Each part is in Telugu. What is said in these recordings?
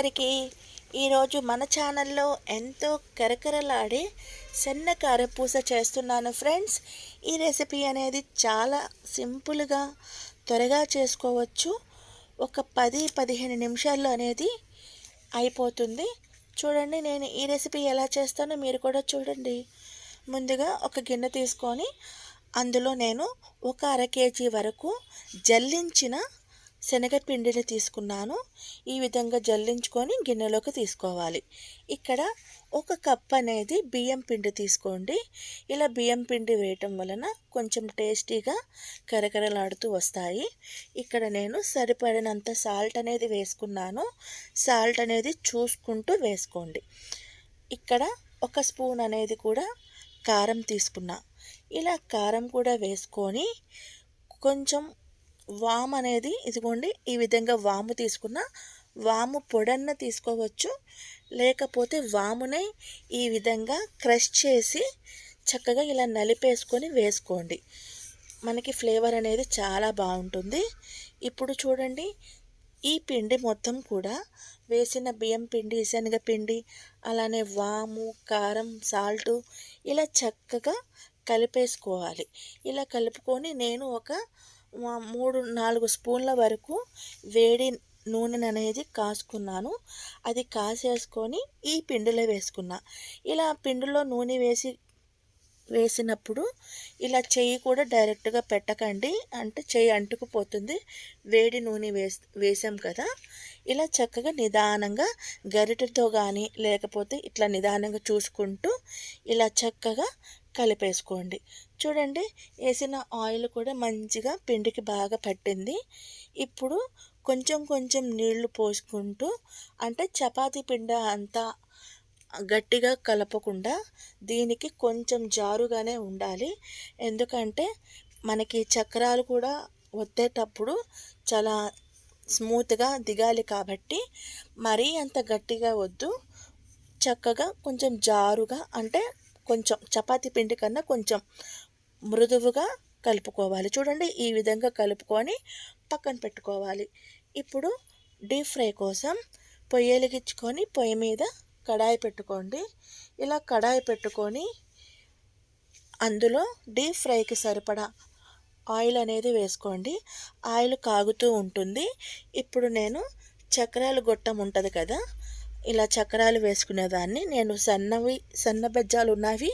అందరికీ ఈరోజు మన ఛానల్లో ఎంతో కరకరలాడే సన్న కారపూస చేస్తున్నాను ఫ్రెండ్స్. ఈ రెసిపీ అనేది చాలా సింపుల్గా త్వరగా చేసుకోవచ్చు. ఒక పది పదిహేను నిమిషాల్లో అనేది అయిపోతుంది. చూడండి నేను ఈ రెసిపీ ఎలా చేస్తానో మీరు కూడా చూడండి. ముందుగా ఒక గిన్నె తీసుకొని అందులో నేను ఒక అర కేజీ వరకు జల్లించిన శనగపిండిని తీసుకున్నాను. ఈ విధంగా జల్లించుకొని గిన్నెలోకి తీసుకోవాలి. ఇక్కడ ఒక కప్ అనేది బియ్యం పిండి తీసుకోండి. ఇలా బియ్యం పిండి వేయటం వలన కొంచెం టేస్టీగా కరకరలాడుతూ వస్తాయి. ఇక్కడ నేను సరిపడినంత సాల్ట్ అనేది వేసుకున్నాను. సాల్ట్ అనేది చూసుకుంటూ వేసుకోండి. ఇక్కడ ఒక స్పూన్ అనేది కూడా కారం తీసుకున్నా. ఇలా కారం కూడా వేసుకొని కొంచెం వామ్ అనేది ఇదిగోండి ఈ విధంగా వాము తీసుకున్న వాము పొడన్న తీసుకోవచ్చు. లేకపోతే వామునే ఈ విధంగా క్రష్ చేసి చక్కగా ఇలా నలిపేసుకొని వేసుకోండి. మనకి ఫ్లేవర్ అనేది చాలా బాగుంటుంది. ఇప్పుడు చూడండి ఈ పిండి మొత్తం కూడా వేసిన బియ్యం పిండి శనగపిండి అలానే వాము కారం సాల్టు ఇలా చక్కగా కలిపేసుకోవాలి. ఇలా కలుపుకొని నేను ఒక మూడు నాలుగు స్పూన్ల వరకు వేడి నూనె అనేది కాసుకున్నాను. అది కాసేసుకొని ఈ పిండిలో వేసుకున్నా. ఇలా పిండిలో నూనె వేసి వేసినప్పుడు ఇలా చెయ్యి కూడా డైరెక్ట్గా పెట్టకండి. అంటే చెయ్యి అంటుకుపోతుంది. వేడి నూనె వేస్ వేసాం కదా. ఇలా చక్కగా నిదానంగా గరిటెతో కానీ లేకపోతే ఇట్లా నిదానంగా చూసుకుంటూ ఇలా చక్కగా కలిపేసుకోండి. చూడండి వేసిన ఆయిల్ కూడా మంచిగా పిండికి బాగా పట్టింది. ఇప్పుడు కొంచెం కొంచెం నీళ్ళు పోసుకుంటూ అంటే చపాతీ పిండి అంతా గట్టిగా కలపకుండా దీనికి కొంచెం జారుగానే ఉండాలి. ఎందుకంటే మనకి చక్రాలు కూడా వత్తేటప్పుడు చాలా స్మూత్గా దిగాలి కాబట్టి మరీ అంత గట్టిగా వద్దు. చక్కగా కొంచెం జారుగా అంటే కొంచెం చపాతీ పిండి కన్నా కొంచెం మృదువుగా కలుపుకోవాలి. చూడండి ఈ విధంగా కలుపుకొని పక్కన పెట్టుకోవాలి. ఇప్పుడు డీప్ ఫ్రై కోసం పొయ్యి వెలిగించుకొని పొయ్యి మీద కడాయి పెట్టుకోండి. ఇలా కడాయి పెట్టుకొని అందులో డీప్ ఫ్రైకి సరిపడా ఆయిల్ అనేది వేసుకోండి. ఆయిల్ కాగుతూ ఉంటుంది. ఇప్పుడు నేను చక్రాలు గొట్టం ఉంటుంది కదా ఇలా చక్రాలు వేసుకునేదాన్ని. నేను సన్నవి సన్న బెజ్జాలు ఉన్నవి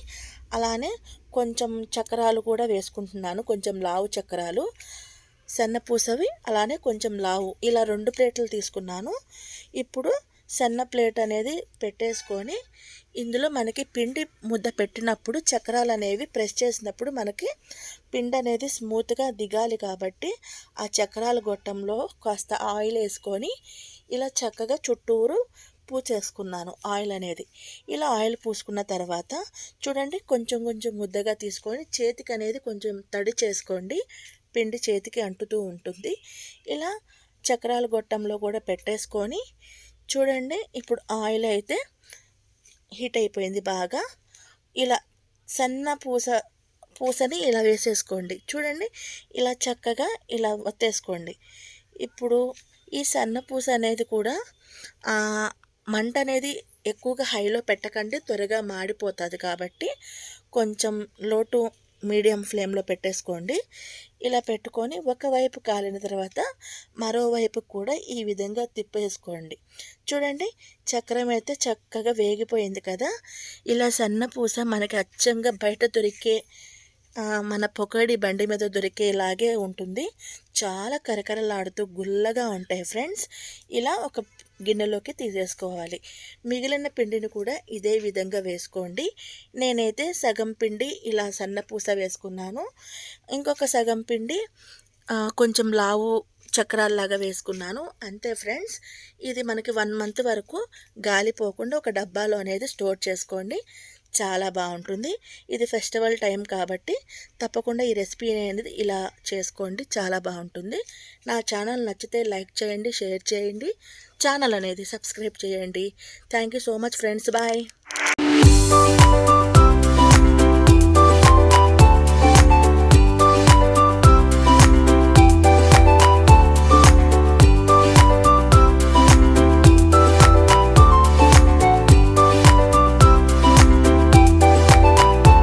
అలానే కొంచెం చక్రాలు కూడా వేసుకుంటున్నాను. కొంచెం లావు చక్రాలు. సన్నపూసవి అలానే కొంచెం లావు. ఇలా రెండు ప్లేట్లు తీసుకున్నాను. ఇప్పుడు సన్న ప్లేట్ అనేది పెట్టేసుకొని ఇందులో మనకి పిండి ముద్ద పెట్టినప్పుడు చక్రాలు అనేవి ప్రెస్ చేసినప్పుడు మనకి పిండి అనేది స్మూత్గా దిగాలి కాబట్టి ఆ చక్రాల గొట్టంలో కాస్త ఆయిల్ వేసుకొని ఇలా చక్కగా చుట్టూరు పూసేసుకున్నాను ఆయిల్ అనేది. ఇలా ఆయిల్ పూసుకున్న తర్వాత చూడండి కొంచెం కొంచెం ముద్దగా తీసుకొని చేతికి అనేది కొంచెం తడి చేసుకోండి. పిండి చేతికి అంటుతూ ఉంటుంది. ఇలా చక్రాల గొట్టంలో కూడా పెట్టేసుకొని చూడండి ఇప్పుడు ఆయిల్ అయితే హీట్ అయిపోయింది బాగా. ఇలా సన్న పూస పూసని ఇలా వేసేసుకోండి. చూడండి ఇలా చక్కగా ఇలా వత్తేసుకోండి ఇప్పుడు ఈ సన్న పూస అనేది కూడా మంట అనేది ఎక్కువగా హైలో పెట్టకండి త్వరగా మాడిపోతుంది కాబట్టి కొంచెం లోటు మీడియం ఫ్లేమ్లో పెట్టేసుకోండి. ఇలా పెట్టుకొని ఒకవైపు కాలిన తర్వాత మరోవైపు కూడా ఈ విధంగా తిప్పేసుకోండి. చూడండి చక్రం అయితే చక్కగా వేగిపోయింది కదా? ఇలా సన్న పూస మనకి అచ్చంగా బయట దొరికే మన పొకడి బండి మీద దొరికేలాగే ఉంటుంది. చాలా కరకరలాడుతూ గుల్లగా ఉంటాయి ఫ్రెండ్స్. ఇలా ఒక గిన్నెలోకి తీసేసుకోవాలి. మిగిలిన పిండిని కూడా ఇదే విధంగా వేసుకోండి. నేనైతే సగం పిండి ఇలా సన్నపూస వేసుకున్నాను. ఇంకొక సగం పిండి కొంచెం లావు చక్రాల్లాగా వేసుకున్నాను. అంతే ఫ్రెండ్స్ ఇది మనకి వన్ మంత్ వరకు గాలిపోకుండా ఒక డబ్బాలో అనేది స్టోర్ చేసుకోండి. చాలా బాగుంటుంది. ఇది ఫెస్టివల్ టైం కాబట్టి తప్పకుండా ఈ రెసిపీ అనేది ఇలా చేసుకోండి. చాలా బాగుంటుంది. నా ఛానల్ నచ్చితే లైక్ చేయండి షేర్ చేయండి. ఛానల్ అనేది సబ్స్క్రైబ్ చేయండి. Thank you so much friends. Bye.